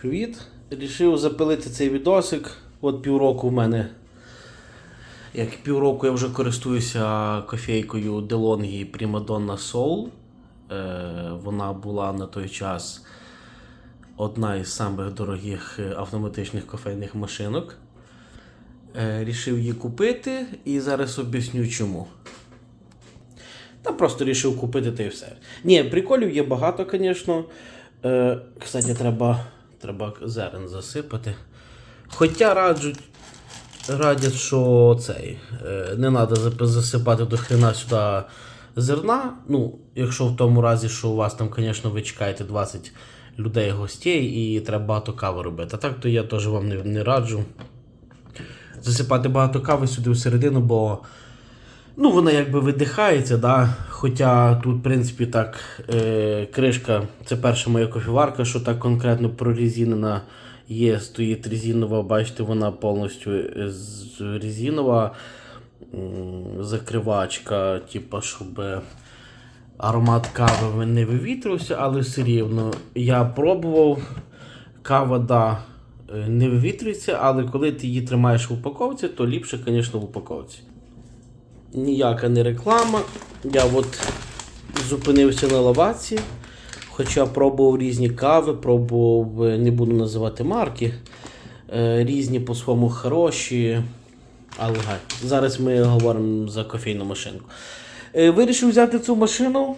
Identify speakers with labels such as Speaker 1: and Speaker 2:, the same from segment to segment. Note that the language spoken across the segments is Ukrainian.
Speaker 1: Привіт! Рішив запилити цей відосик. От півроку в мене. Як півроку я вже користуюся кофейкою DeLonghi Primadonna Soul. Е, вона була на той час одна із самих дорогих е, автоматичних кофейних машинок. Е, рішив її купити і зараз об'ясню чому. Та просто рішив купити та й все. Ні, приколів є багато, звісно. Кстати, треба, треба зерен засипати. Хоча раджуть, радять, що цей, е, не треба засипати до хрена сюди зерна. Ну, якщо в тому разі, що у вас там, звісно, ви чекаєте 20 людей гостей і треба багато кави робити. А так то я теж вам не, не раджу. Засипати багато кави сюди всередину, бо Ну, вона якби видихається, да? хоча тут, в принципі, так, е, кришка це перша моя кофіварка, що так конкретно прорезинена є, стоїть резинова, бачите, вона повністю е, резинова закривачка, типу, щоб аромат кави не вивітрювався, але все рівно я пробував, кава, да, е, не вивітрюється, але коли ти її тримаєш в упаковці, то ліпше, звісно, в упаковці ніяка не реклама. Я от зупинився на лаваці. Хоча пробував різні кави, пробував, е, не буду називати марки. е, Різні по-своєму хороші. Але. Зараз ми говоримо за кофейну машинку. Е, Вирішив взяти цю машину.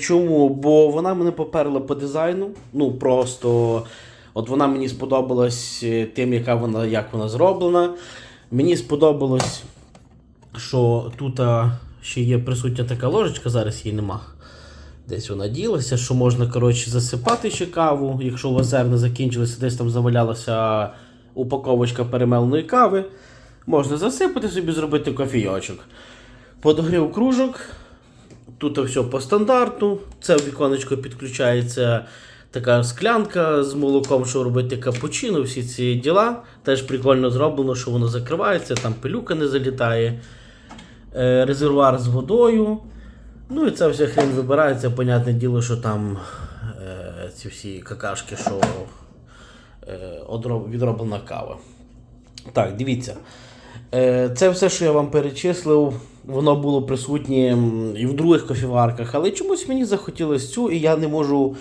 Speaker 1: Чому? Бо вона мене поперла по дизайну. Ну просто. От вона мені сподобалась тим, яка вона, як вона зроблена. Мені сподобалось що тут ще є присутня така ложечка, зараз її нема. Десь вона ділася, що можна коротше, засипати ще каву, якщо у вас зерна закінчилися, десь там завалялася упаковочка перемеленої кави. Можна засипати собі, зробити кофійочок. Подогрів кружок. Тут все по стандарту. Це в віконечко підключається така склянка з молоком, що робити капучино, всі ці діла. Теж прикольно зроблено, що воно закривається, там пилюка не залітає. Е, резервуар з водою. Ну і це вся хрень вибирається. Понятне діло, що там е, ці всі какашки, що е, відроблена кава. Так, дивіться. Е, Це все, що я вам перечислив, воно було присутнє і в других кофіварках, але чомусь мені захотілося цю, і я не можу,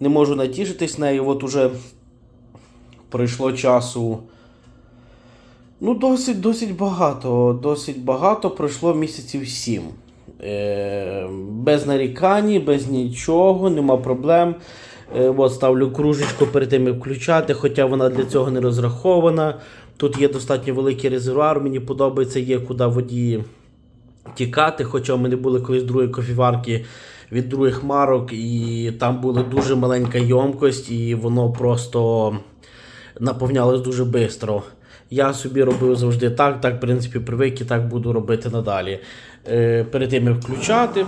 Speaker 1: не можу натішитись нею. От уже пройшло часу. Ну, досить, досить багато. Досить багато пройшло місяців сім. Е, без нарікань, без нічого, нема проблем. Е, от ставлю кружечку перед тим, як включати, хоча вона для цього не розрахована. Тут є достатньо великий резервуар, мені подобається, є куди воді тікати. Хоча в мене були колись другі кофіварки від других марок, і там була дуже маленька ємкость, і воно просто наповнялось дуже швидко. Я собі робив завжди так, так, в принципі, привик і так буду робити надалі. Е, перед тим як включати,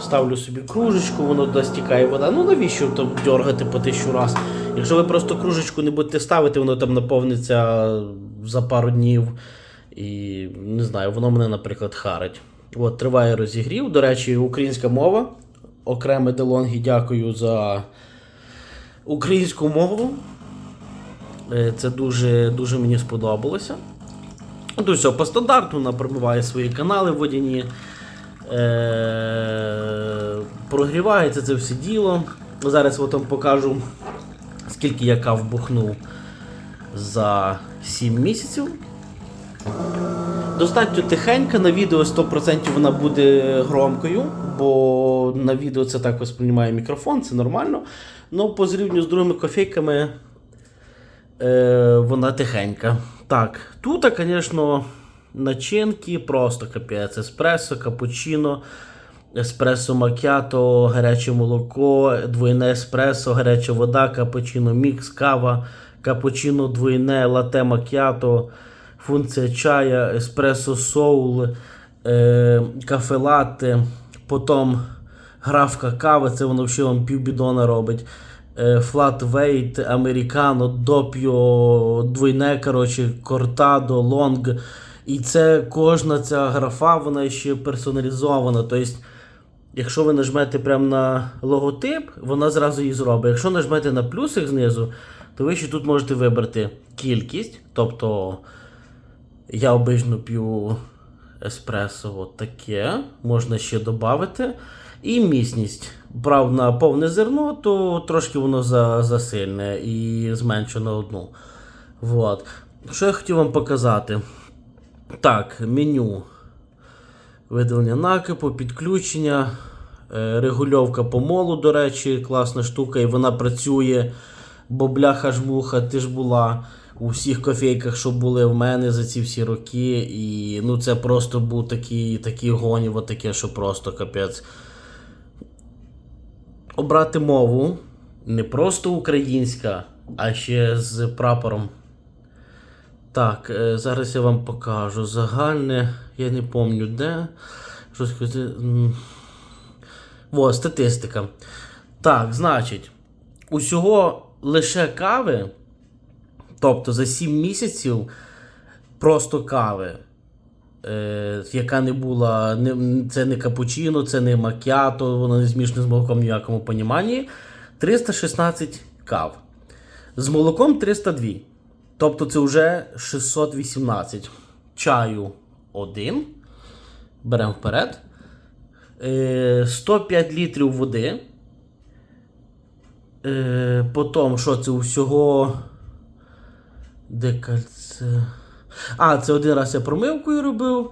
Speaker 1: ставлю собі кружечку, воно туди стікає вода. Ну навіщо там дергати по тисячу раз? Якщо ви просто кружечку не будете ставити, воно там наповниться за пару днів. І не знаю, воно мене, наприклад, харить. От, триває розігрів. До речі, українська мова. Окреме Делонгі, дякую за українську мову. Е, Це дуже, дуже мені сподобалося. То все, по стандарту вона пробиває свої канали водяні. Е, прогрівається це все діло. Зараз вам покажу, скільки я кав бухнув за 7 місяців. Достатньо тихенька, на відео 100% вона буде громкою, бо на відео це так сприймає мікрофон, це нормально. Ну, по зрівню з другими кофейками е, вона тихенька. Так, тут, звісно, начинки просто капець. Еспресо, капучино, еспресо макіато, гаряче молоко, двойне еспресо, гаряча вода, капучино мікс, кава, капучино двойне, лате макіато, функція чая, еспресо соул, е, кафе латте, потім графка кави, це воно взагалі вам півбідона робить. Weight, Американо, Допіо, двойне, коротше, Кортадо, Лонг. І це кожна ця графа, вона ще персоналізована. Тобто якщо ви нажмете прямо на логотип, вона зразу її зробить. Якщо нажмете на плюсик знизу, то ви ще тут можете вибрати кількість. Тобто я обично п'ю еспресо от таке, можна ще додати. І міцність. Брав на повне зерно, то трошки воно за, засильне і зменшу на одну. Вот. Що я хотів вам показати? Так, меню. Видалення накипу, підключення, е, регульовка помолу, до речі, класна штука, і вона працює, бо бляха ж муха, ти ж була у всіх кофейках, що були в мене за ці всі роки. І ну, це просто був такий, такий гонів, таке, що просто капець. Обрати мову не просто українська, а ще з прапором. Так, е, зараз я вам покажу. Загальне, я не пам'ятаю де. Що сказати. Во, статистика. Так, значить, усього лише кави, тобто за 7 місяців просто кави, яка не була, не, це не капучино, це не макіато, воно не змішане з молоком в ніякому поніманні. 316 кав. З молоком 302. Тобто це вже 618. Чаю 1. Беремо вперед. Е, 105 літрів води. Е, потім, що це усього. Де кальце? А, це один раз я промивкою робив.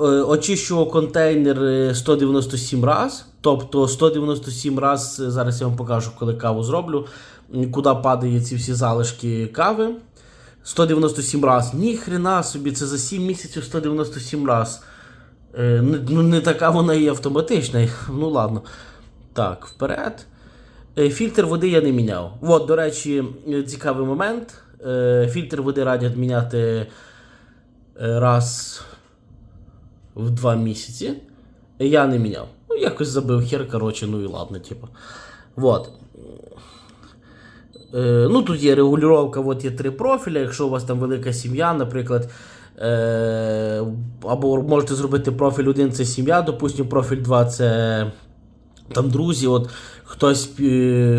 Speaker 1: Е, очищував контейнер е, 197 раз. Тобто 197 раз, е, зараз я вам покажу, коли каву зроблю, куди падають ці всі залишки кави. 197 раз. Ні хрена собі, це за 7 місяців 197 раз. Е, не- ну, не така вона і автоматична. Ну ладно. Так, вперед. Е, Фільтр води я не міняв. От, до речі, е, цікавий момент. Е, Фільтр води радять міняти е, раз в два місяці. Я не міняв. Ну, якось забив хер, коротше, ну і ладно, типу. Вот. Е, ну, тут є регулювання, от є три профілі. Якщо у вас там велика сім'я, наприклад. Або можете зробити профіль 1 це сім'я, допустимо, профіль 2 це там друзі. От хтось,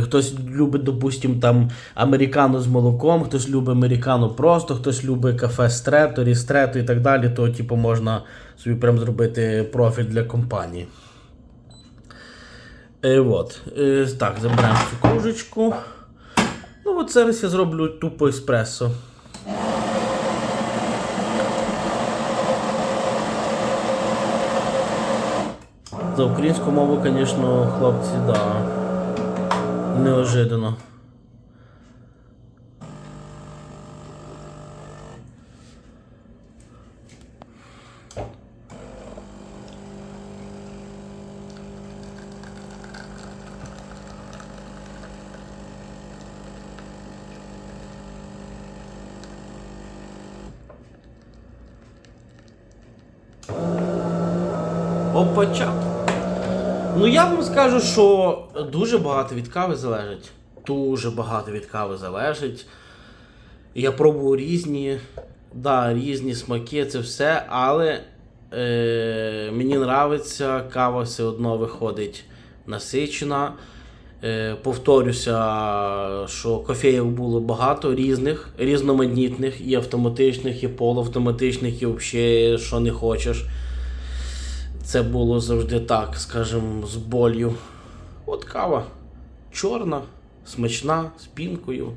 Speaker 1: хтось любить, допустимо, там американо з молоком, хтось любить американо просто, хтось любить кафе стрето, рістрето і так далі, то типу, можна собі прям зробити профіль для компанії. Е, от. Е, так, заберемо цю кружечку. Ну, от зараз я зроблю тупо еспресо. За українську мову, звісно, хлопці, да. Неожиданно. Опача. Ну я вам скажу, що дуже багато від кави залежить. Дуже багато від кави залежить. Я пробував різні, да, різні смаки, це все, але е, мені нравиться, кава все одно виходить насичена. Е, повторюся, що кофеїв було багато різних, різноманітних, і автоматичних, і полуавтоматичних, і взагалі, що не хочеш. Це було завжди так, скажімо, з болью. От кава чорна, смачна, з пінкою.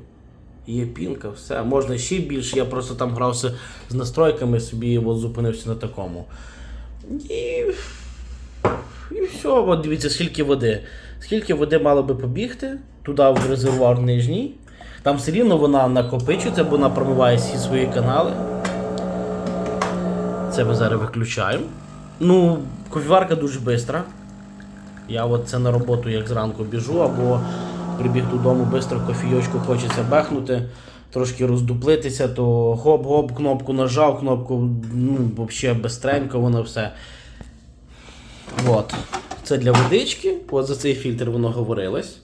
Speaker 1: Є пінка, все. Можна ще більше. Я просто там грався з настройками собі от зупинився на такому. І, і все, от дивіться, скільки води. Скільки води мало би побігти туди в резервуар нижній. Там все рівно вона накопичується, бо вона промиває всі свої канали. Це ми зараз виключаємо. Ну, кофіварка дуже швидка. Я от це на роботу як зранку біжу, або прибіг додому, швидко кофійочку хочеться бехнути, трошки роздуплитися, то хоп-гоп, кнопку нажав, кнопку, ну, взагалі бистренько, воно все. От. Це для водички, от за цей фільтр воно говорилось.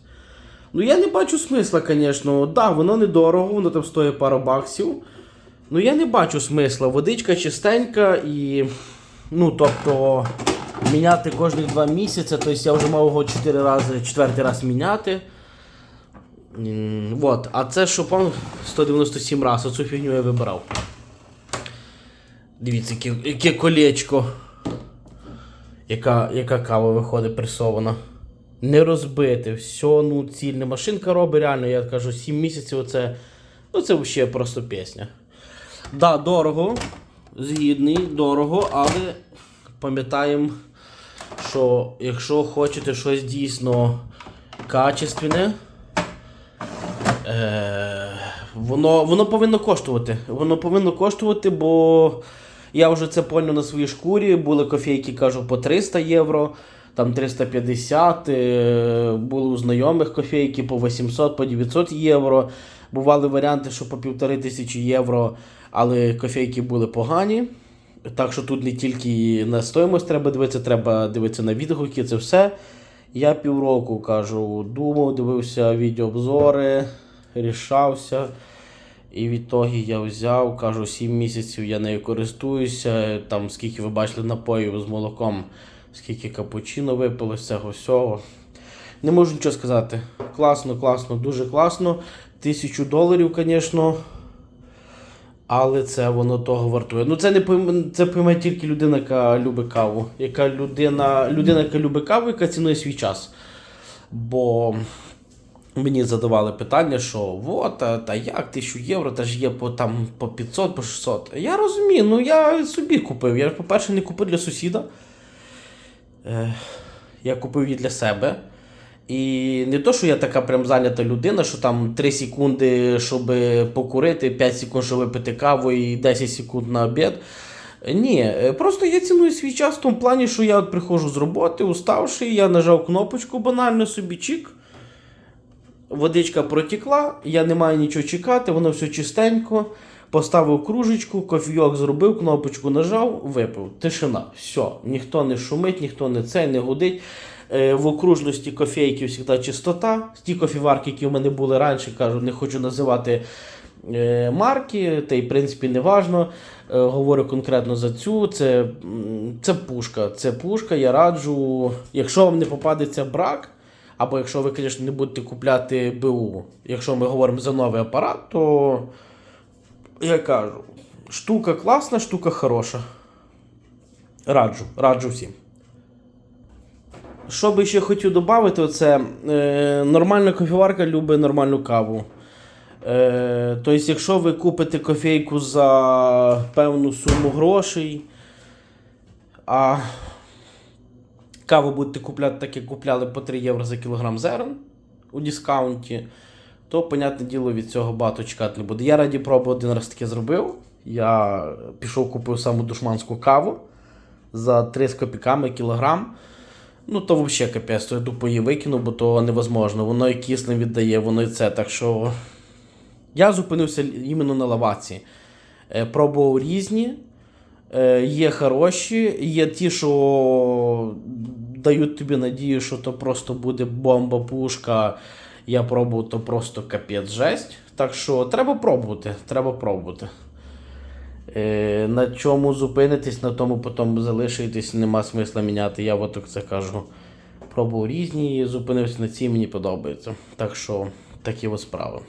Speaker 1: Ну я не бачу смисла, звісно. Да, воно недорого, воно там стоїть пару баксів. Ну я не бачу смисла. Водичка чистенька і. Ну, тобто. міняти кожні два місяці. Тобто я вже мав його 4 рази, четвертий раз міняти. Вот. А це Шопон 197 раз. Оцю фігню я вибирав. Дивіться, яке, яке колечко. Яка, яка кава виходить пресована. Не розбити, все, ну цільна машинка робить, реально, я кажу, 7 місяців оце. Ну це взагалі просто пісня. Да, дорого, згідний, дорого, але пам'ятаємо, що якщо хочете щось дійсно качественне, е, воно, воно повинно коштувати. Воно повинно коштувати, бо я вже це поняв на своїй шкурі. Були кофейки, кажу, по 300 євро, там 350, е, були у знайомих кофейки по 800, по 900 євро. Бували варіанти, що по півтори тисячі євро, але кофейки були погані. Так що тут не тільки на стоїмость треба дивитися, треба дивитися на відгуки, це все. Я півроку кажу, думав, дивився відеообзори, рішався. І відтоді я взяв, кажу, 7 місяців я нею користуюся. Там скільки ви бачили напоїв з молоком, скільки капучино випили з цього всього. Не можу нічого сказати. Класно, класно, дуже класно. Тисячу доларів, звісно. Але це воно того вартує. Ну це не це пойме тільки людина, яка любить каву. Яка людина, людина, яка любить каву, яка цінує свій час. Бо мені задавали питання, що вот, та, як тисячу євро, та ж є по, там, по 500, по 600. Я розумію, ну я собі купив. Я, по-перше, не купив для сусіда. Е, я купив її для себе. І не то, що я така прям зайнята людина, що там 3 секунди, щоб покурити, 5 секунд, щоб випити каву і 10 секунд на обід. Ні, е, просто я ціную свій час в тому плані, що я от приходжу з роботи, уставший, я нажав кнопочку банально собі чик. Водичка протекла, я не маю нічого чекати, воно все чистенько. Поставив кружечку, кофійок зробив, кнопочку нажав, випив. Тишина. Все. Ніхто не шумить, ніхто не це, не гудить. Е, В окружності кофейки завжди чистота. Ті кофіварки, які в мене були раніше, кажу, не хочу називати е, марки, та й в принципі не важно. Е, Говорю конкретно за цю. Це, це пушка. Це пушка, я раджу. Якщо вам не попадеться брак, або якщо ви, звісно, не будете купляти БУ, якщо ми говоримо за новий апарат, то я кажу, штука класна, штука хороша. Раджу, раджу всім. Що би ще хотів додати, це е, нормальна кофіварка любить нормальну каву. Е, тобто, якщо ви купите кофейку за певну суму грошей, а каву будете купляти так, як купляли по 3 євро за кілограм зерен у дискаунті, то, понятне діло, від цього багато чекати не буде. Я раді пробу один раз таке зробив. Я пішов купив саму душманську каву за 3 з копійками кілограм. Ну, то взагалі капець, то я тупо її викину, бо то невозможно. Воно і кислим віддає, воно і це. Так що я зупинився іменно на лаваці. Е, Пробував різні. Е, Є хороші, є ті, що дають тобі надію, що то просто буде бомба, пушка. Я пробував, то просто капець жесть. Так що треба пробувати, треба пробувати. Е, на чому зупинитись, на тому потім залишитись, нема смисла міняти. Я от це кажу. Пробував різні, зупинився на цій, мені подобається. Так що такі от справи.